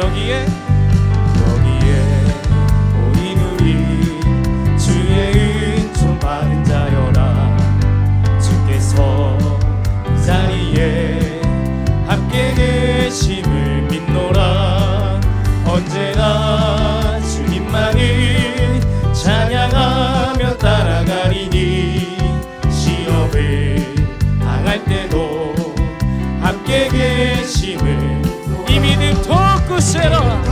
여기에 여기에 우리 주의 은총 받은 자여라. 주께서 이 자리에 함께 계심을 믿노라. 언제나 주님만을 찬양하며 따라가리니 시험을 당할 때도 돋구세라.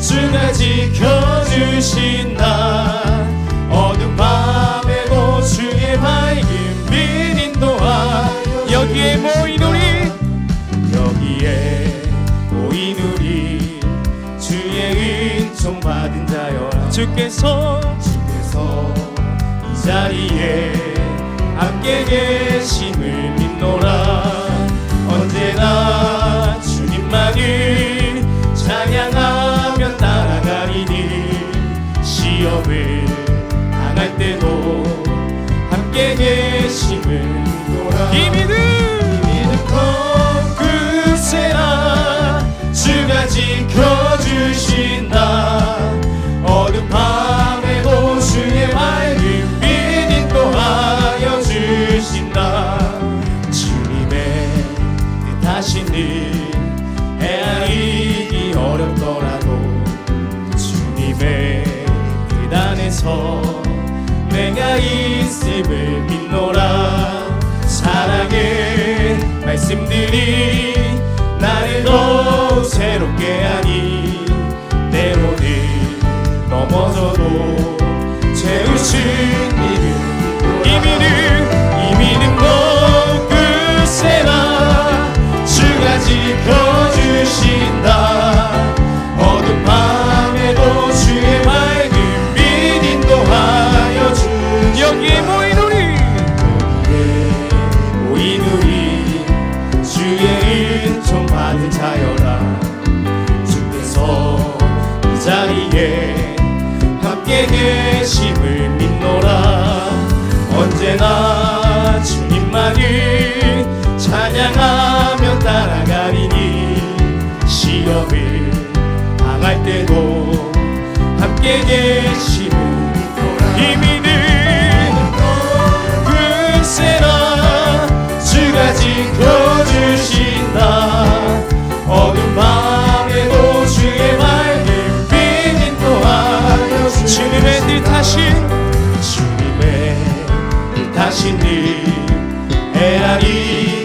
주가 지켜주신다 어둠 밤에도 주의 밝은 빛 인도하 여기에 모인 우리 여기에 모인 우리 주의 은총 받은 자여 주께서 주께서 이 자리에 함께 계 일 헤아리기 어렵더라도 주님의 뜻 안에서 내가 있음을 믿노라. 사랑의 말씀들이 나를 더욱 새롭게 하니 때로는 넘어져도 채우신 함께 계심을 믿노라. 언제나 주님만을 찬양하며 따라가리니 시험을 당할 때도 함께 계심 하신 주님의 뜻하신 일 헤아리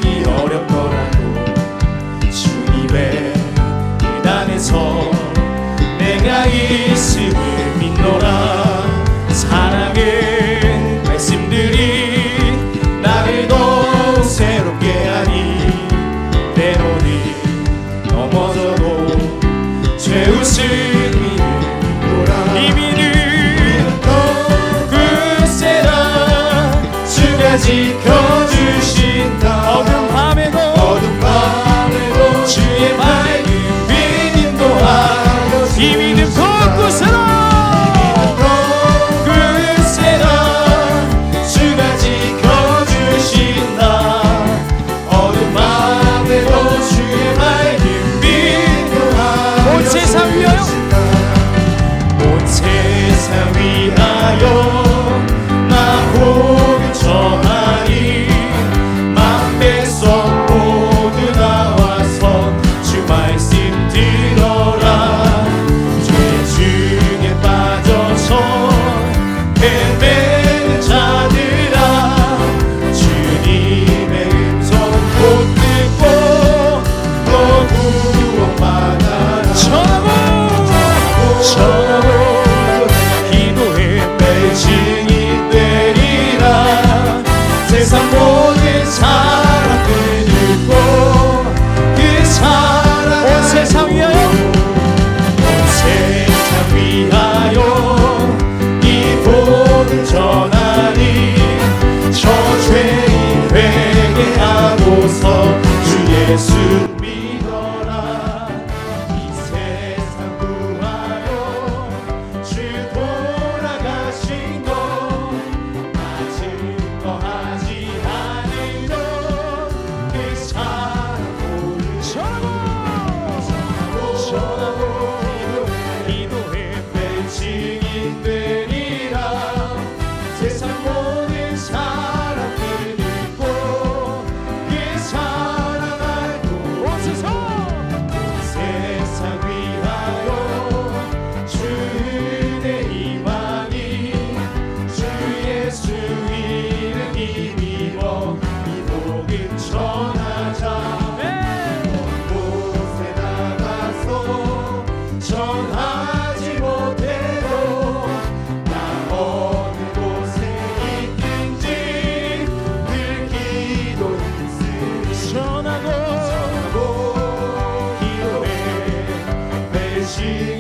hoje.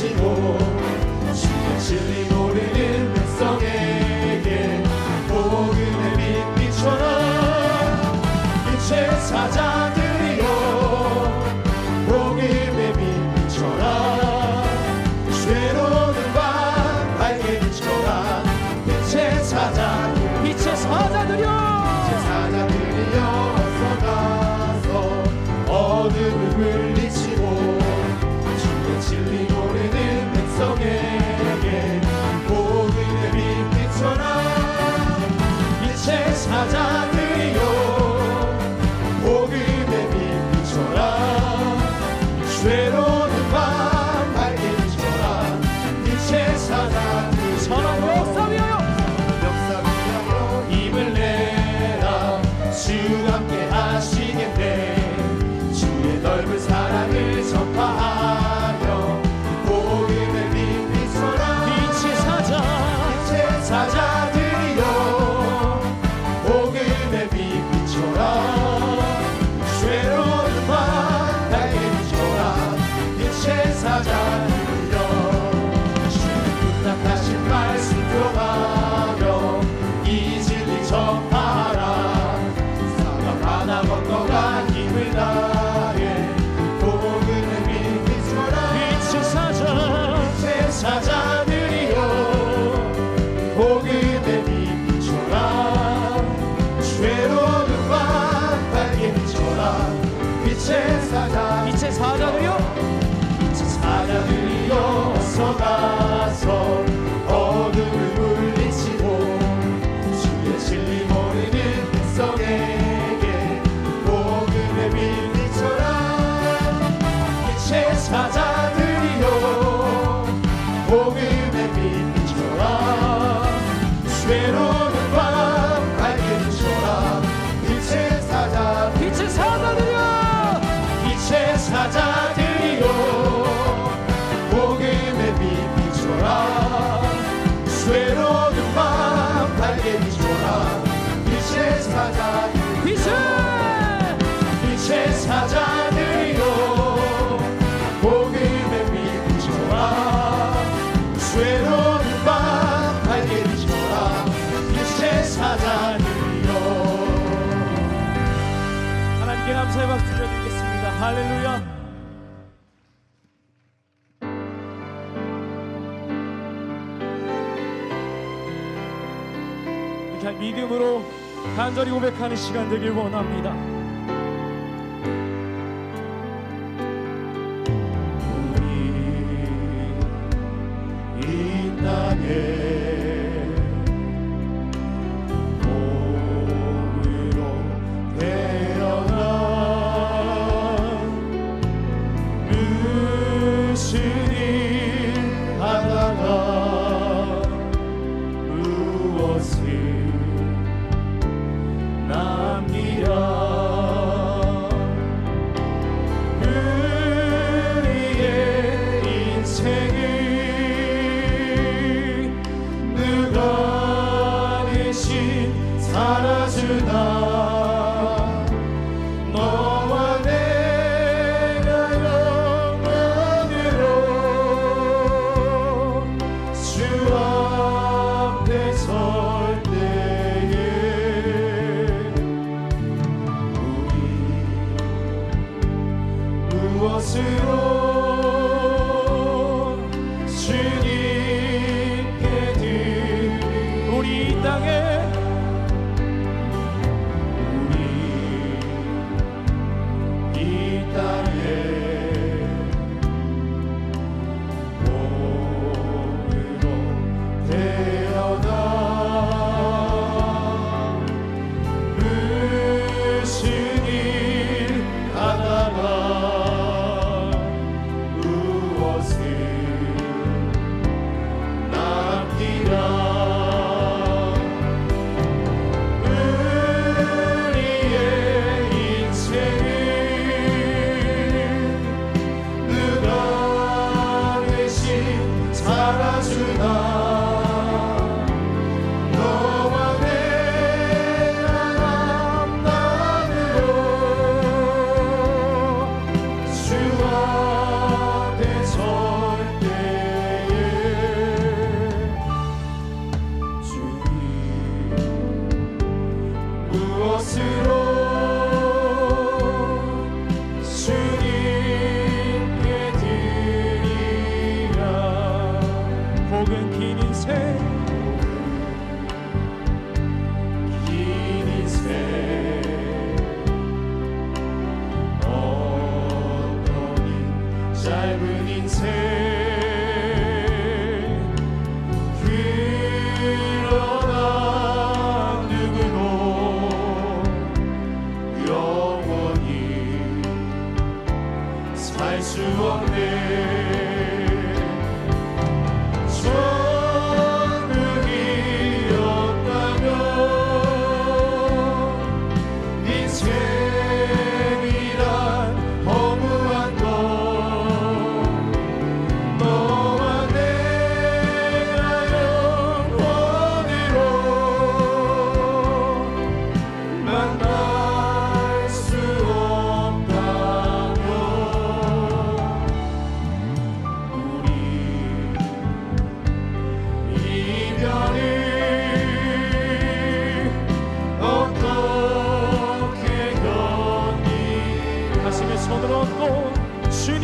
지고 주의 진리. 간절히 고백하는 시간 되길 원합니다. 무엇으로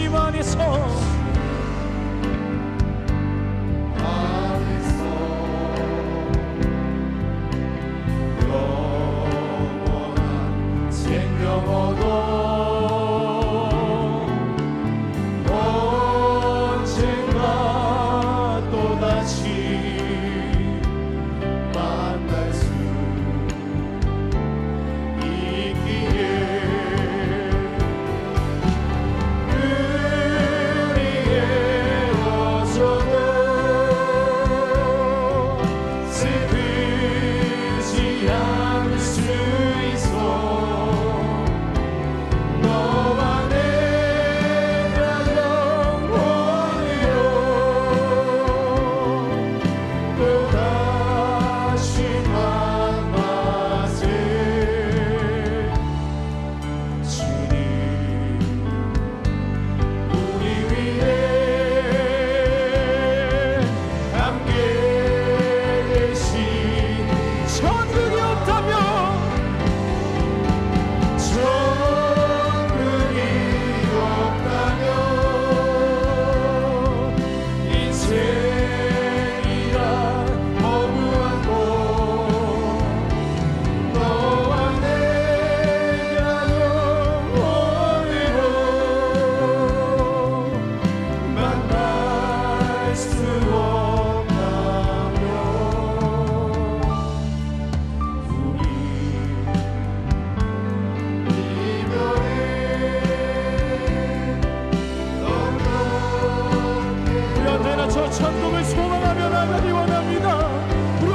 주님 안